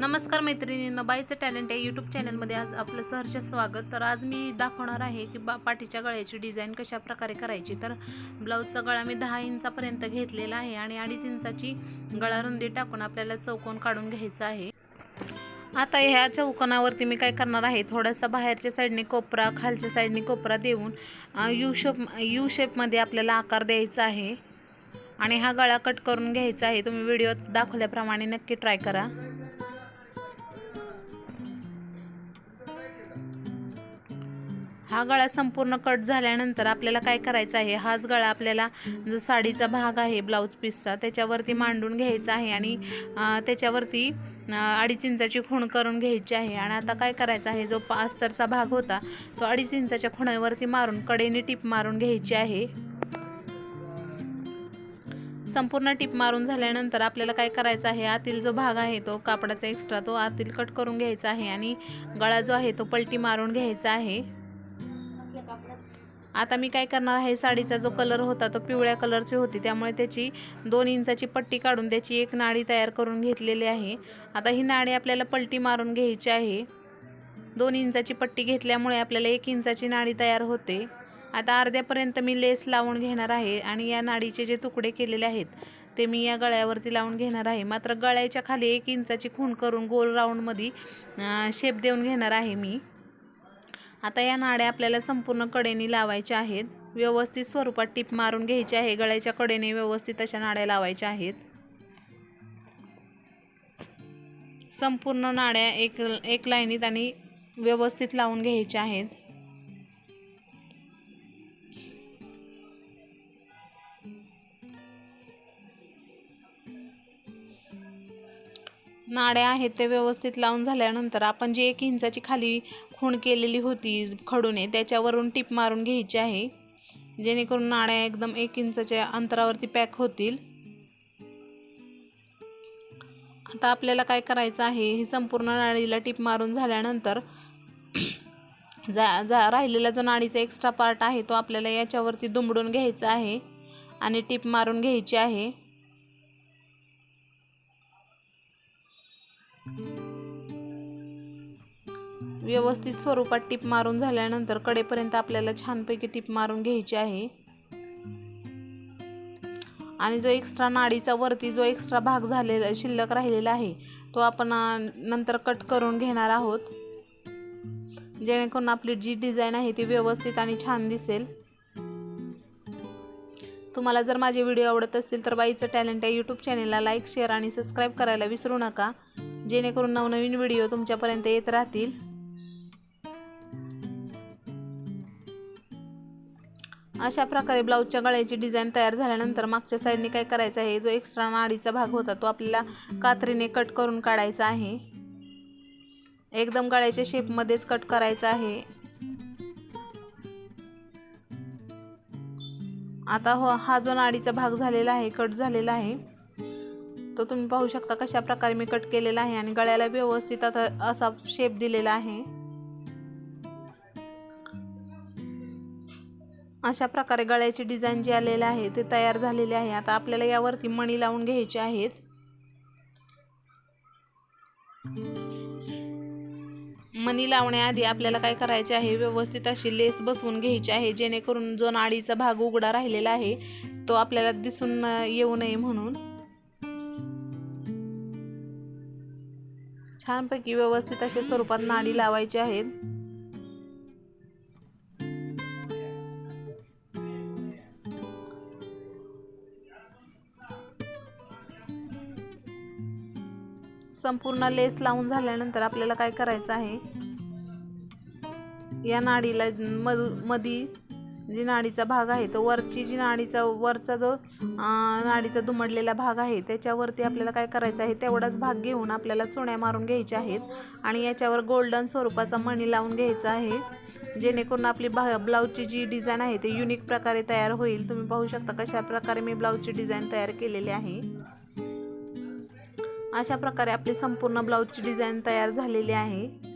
नमस्कार मैत्रिणींना बाईचं टॅलेंट या यूट्यूब चॅनलमध्ये आज आपलं सहर्ष स्वागत. तर आज मी दाखवणार आहे की बा पाठीच्या गळ्याची डिझाईन कशा प्रकारे करायची. तर ब्लाऊजचा गळा मी दहा इंचापर्यंत घेतलेला आहे आणि अडीच इंचाची गळा रुंदी टाकून आपल्याला चौकोन काढून घ्यायचा आहे. आता ह्या चौकोनावरती मी काय करणार आहे थोडासा बाहेरच्या साईडने कोपरा खालच्या साईडने कोपरा देऊन यू शेप यू शेपमध्ये आपल्याला आकार द्यायचा आहे. आणि हा गळा कट करून घ्यायचा आहे. तुम्ही व्हिडिओत दाखवल्याप्रमाणे नक्की ट्राय करा. हा गळा संपूर्ण कट झाल्यानंतर आपल्याला काय करायचं आहे? हाच गळा आपल्याला जो साडीचा भाग आहे ब्लाऊज पीसचा त्याच्यावरती मांडून घ्यायचा आहे आणि त्याच्यावरती अडीच इंचाची खूण करून घ्यायची आहे. आणि आता काय करायचं आहे? जो पास्तरचा भाग होता तो अडीच इंचाच्या खुणावरती मारून कडेने टीप मारून घ्यायची आहे. संपूर्ण टीप मारून झाल्यानंतर आपल्याला काय करायचं आहे? आतील जो भाग आहे तो कापडाचा एक्स्ट्रा तो आतील कट करून घ्यायचा आहे आणि गळा जो आहे तो पलटी मारून घ्यायचा आहे. आता मी काय करणार आहे साडीचा जो कलर होता तो पिवळ्या कलरची होती त्यामुळे त्याची दोन इंचाची पट्टी काढून त्याची एक नाडी तयार करून घेतलेली आहे. आता ही नाडी आपल्याला पलटी मारून घ्यायची आहे. दोन इंचाची पट्टी घेतल्यामुळे आपल्याला एक इंचाची नाडी तयार होते. आता अर्ध्यापर्यंत मी लेस लावून घेणार आहे आणि या नाडीचे जे तुकडे केलेले आहेत ते मी या गळ्यावरती लावून घेणार आहे. मात्र गळ्याच्या खाली एक इंचाची खूण करून गोल राऊंडमध्ये शेप देऊन घेणार आहे मी. आता या नाड्या आपल्याला संपूर्ण कडेने लावायच्या आहेत. व्यवस्थित स्वरूपात टीप मारून घ्यायची आहे. गळ्याच्या कडेने व्यवस्थित अशा नाड्या लावायच्या आहेत. संपूर्ण नाड्या एक एक लाईनीत आणि व्यवस्थित लावून घ्यायच्या आहेत. नाड्या आहेत ते व्यवस्थित लावून झाल्यानंतर आपण जी एक इंचाची खाली खूण केलेली होती खडूने त्याच्यावरून टीप मारून घ्यायची आहे. जेणेकरून नाड्या एकदम एक इंचाच्या अंतरावरती पॅक होतील. आता आपल्याला काय करायचं आहे ही संपूर्ण नाडीला टीप मारून झाल्यानंतर जा जा राहिलेला जो नाडीचा एक्स्ट्रा पार्ट आहे तो आपल्याला याच्यावरती दुमडून घ्यायचा आहे आणि टीप मारून घ्यायची आहे. व्यवस्थित स्वरूपात टिप मारून झाल्यानंतर कडेपर्यंत आपल्याला छानपैकी टिप मारून घ्यायची आहे. आणि जो एक्स्ट्रा नाडीचा वरती जो एक्स्ट्रा भाग झालेला शिल्लक राहिलेला आहे तो आपण नंतर कट करून घेणार आहोत. जेणेकरून आपली जी डिझाईन आहे ती व्यवस्थित आणि छान दिसेल. तुम्हाला जर माझे व्हिडिओ आवडत असतील तर बाईचं टॅलेंट या यूट्यूब चॅनेलला लाईक शेअर आणि सबस्क्राईब करायला विसरू नका. जेणेकरून नवनवीन व्हिडिओ तुमच्यापर्यंत येत राहतील. अशा प्रकारे ब्लाऊजच्या गळ्याची डिझाईन तयार झाल्यानंतर मागच्या साईडने काय करायचं आहे जो एक्स्ट्रा नाडीचा भाग होता तो आपल्याला कात्रीने कट करून काढायचा आहे. एकदम गळ्याच्या शेपमध्येच कट करायचा आहे. आता हो हा जो नाडीचा भाग झालेला आहे कट झालेला आहे. तर तुम्ही पाहू शकता कशा प्रकारे मी कट केलेला आहे आणि गळ्याला व्यवस्थित आता असा शेप दिलेला आहे. अशा प्रकारे गळ्याची डिझाईन जी आलेली आहे ते तयार झालेले आहे. आता आपल्याला यावरती मणी लावून घ्यायचे आहेत. मणी लावण्याआधी आपल्याला काय करायचे आहे व्यवस्थित अशी लेस बसवून घ्यायची आहे जेणेकरून जो नाडीचा भाग उघडा राहिलेला आहे तो आपल्याला दिसून येऊ नये म्हणून. छानपैकी व्यवस्थित अशा स्वरूपात नाडी लावायची आहेत. संपूर्ण लेस लावून झाल्यानंतर आपल्याला काय करायचं आहे? या नाडीला मध मधी जी नाडीचा भाग आहे तो वरची जी नाडीचा वरचा जो नाडीचा दुमडलेला भाग आहे त्याच्यावरती आपल्याला काय करायचं आहे तेवढाच भाग घेऊन आपल्याला चुण्या मारून घ्यायच्या आहेत आणि याच्यावर गोल्डन स्वरूपाचा मणी लावून घ्यायचा आहे. जेणेकरून आपली बा ब्लाऊजची जी डिझाईन आहे ते युनिक प्रकारे तयार होईल. तुम्ही पाहू शकता कशा प्रकारे मी ब्लाऊजची डिझाईन तयार केलेली आहे. अशा प्रकारे आपली संपूर्ण ब्लाऊजची डिझाईन तयार झालेली आहे.